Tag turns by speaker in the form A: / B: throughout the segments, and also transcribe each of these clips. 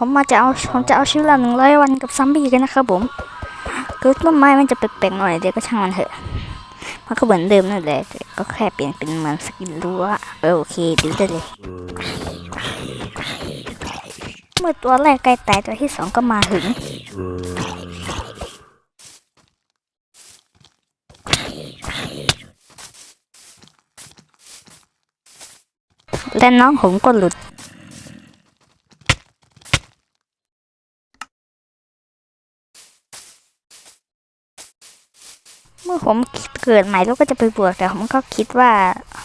A: ผมมาจะเอาผมจะเอาชีวิตรอดหนึ่งร้อยวันกับซัมบี้กันนะครับผมคือต้นไม้มันจะแปลกๆหน่อยเดี๋ยวก็ช่างมันเถอะมันก็เหมือนเดิมนั่นแหละก็แค่เปลี่ยนเป็นเหมือนสกินรั้วโอเคดูได้เลย เมื่อตัวแรกใกล้ตายตัวที่สองก็มาถึงและน้องผมก็หลุด เมื่อ ผมเกิดใหม่แล้วก็จะไปบวกแต่ผมก็คิดว่า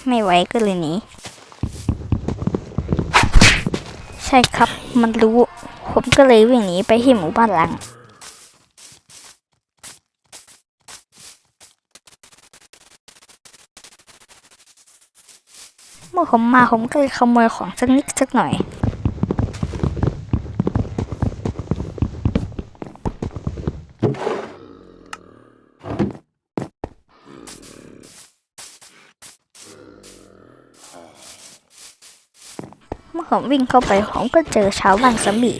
A: ไม่ไหวก็เลยหนีใช่ครับ มันรู้ ผมก็เลยวิ่งหนีไปที่หมู่บ้านหลัง เมื่อผมมาผมก็เลยขโมยของสักนิดสักหน่อย ผมวิ่งเข้าไปผมก็เจอชาวบ้านซอมบี้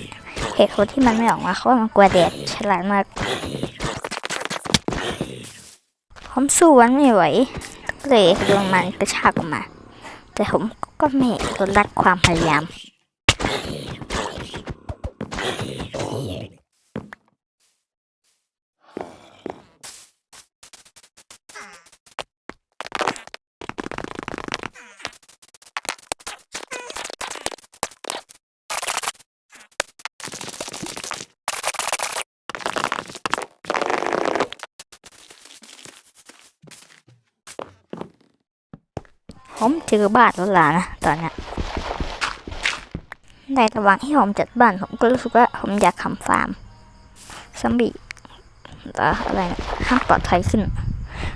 A: เหตุผลที่มันไม่ออกมาเพราะมันกลัวแดดฉลาดมากผมสู้มันไม่ไหวเลยโดนมันกระชากออกมา แต่ผมก็ไม่ลดละความพยายาม ผมเจอบ้านแล้วล่ะนะตอนนี้ในระหว่างที่ผมจัดบ้านผมก็รู้สึกว่าผมอยากทำฟาร์มซัมบี้อะไรนะห้ามปลอดภัยขึ้น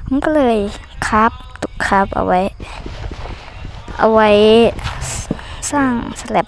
A: ผมก็เลยคราฟตุกคราฟเอาไว้ เอาไว้สร้างสแลบ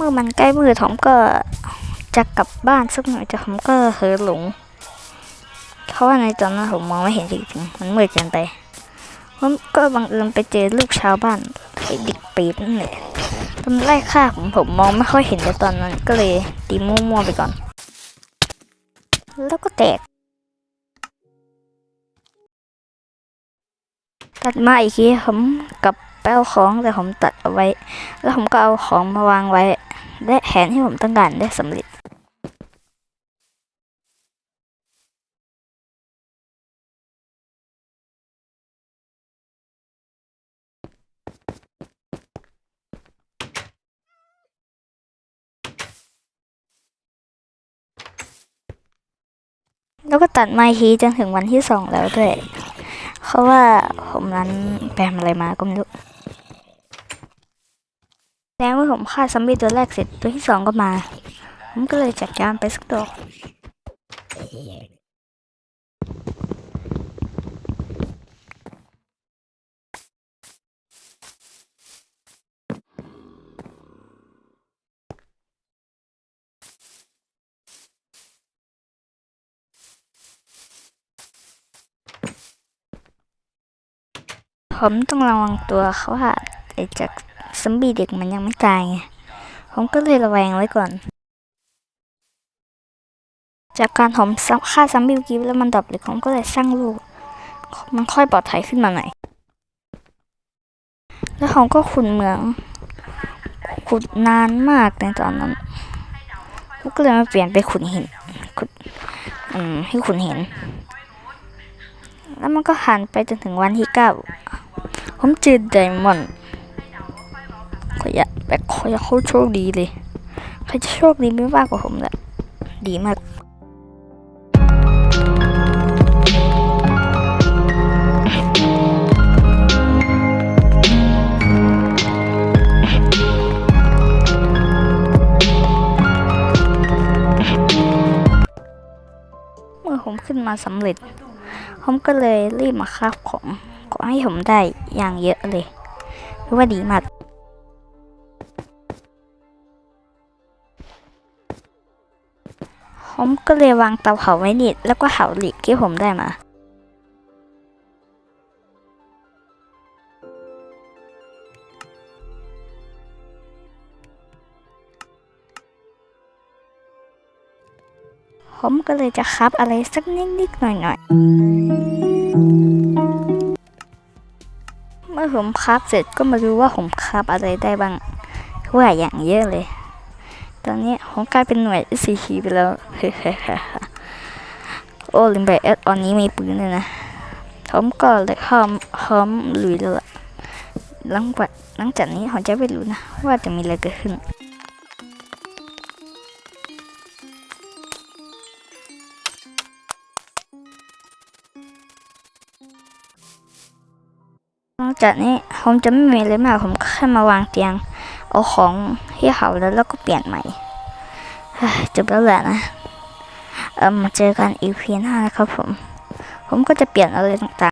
A: เมื่อมันใกล้มืดผมก็จะกลับบ้านสักหน่อยแต่ผมก็เหอหลง เพราะว่าในตอนนั้นผมมองไม่เห็นจริงๆมันมืดเกินไปผมก็บังเอิญไปเจอลูกชาวบ้านไอ้ด็กปีดนั่นแหละมันไล่ฆ่าผมผมมองไม่ค่อยเห็นในตอนนั้น ก็เลยตีมั่วๆไปก่อน แล้วก็แตกตัดมาอีกทีผมกับไปเอาของแต่ผมตัดเอาไว้ แล้วผมก็เอาของมาวางไว้ และแผนที่ผมต้องการได้สำเร็จแล้วก็ตัดไมาอีกทีจนถึงวันที่สองแล้วด้วยเพราะว่าผมนั้นแปลอะไรมาก็ไม่รู้ แล้วเมื่อผมฆ่าซัมบี้ตัวแรกเสร็จตัวที่สองก็มา ผมก็เลยจัดการไปสักดอกผมต้องระวังตัวเขาว่าไอ้จาก ซัมบี้เด็กมันยังไม่ตายไงผมก็เลยระแวงไว้ก่อน จากการผมฆ่าซัมบี้กี้แล้วมันดับเลยผมก็เลยสร้างลูก มันค่อยปลอดภัยขึ้นมาหน่อยแล้วผมก็ขุนเหมืองขุดนานมากในตอนนั้นผมก็เลยมาเปลี่ยนไปขุดหินขุดอืมให้ขุดหินแล้วมันก็หันไปจนถึงวันที่เก้าผมเจอไดมอนด์ แบบขอยเขาโชคดีเลย ใครจะโชคดีไม่มากกว่าผมแหละ ดีมากเมื่อผมขึ้นมาสำเร็จ ผมก็เลยรีบมาคราบของ ขอให้ผมได้อย่างเยอะเลยคือว่าดีมาก ผมก็เลยวางเตาเผาไว้นิดแล้วก็เผาหล็กที่ผมได้มาผมก็เลยจะคับอะไรสักนิดๆหน่อยๆ เมื่อผมคราบเสร็จก็มาดูว่าผมคราบอะไรได้บ้างว่าอย่างเยอะเลย ตอนนี้ผมกลายเป็นหน่วย SCP ไปแล้วโอ้ลิมไปเอสตอนนี้มีปืนเลยนะผมก็เลยพร้อมพร้อมลุยแล้วล่ะหลังจากหลังจากนี้ผมจะไม่รู้นะ ว่าจะมีอะไรเกิดขึ้นหลังจากนี้ผมจะไม่มีอะไรมากผมก็แค่มาวางเตียง เอาของที่เขาแล้วแล้วก็เปลี่ยนใหม่เฮ้ยจบแล้วแหละนะเออมาเจอกันอีพีหน้านะครับผม ผมก็จะเปลี่ยนอะไรต่างๆ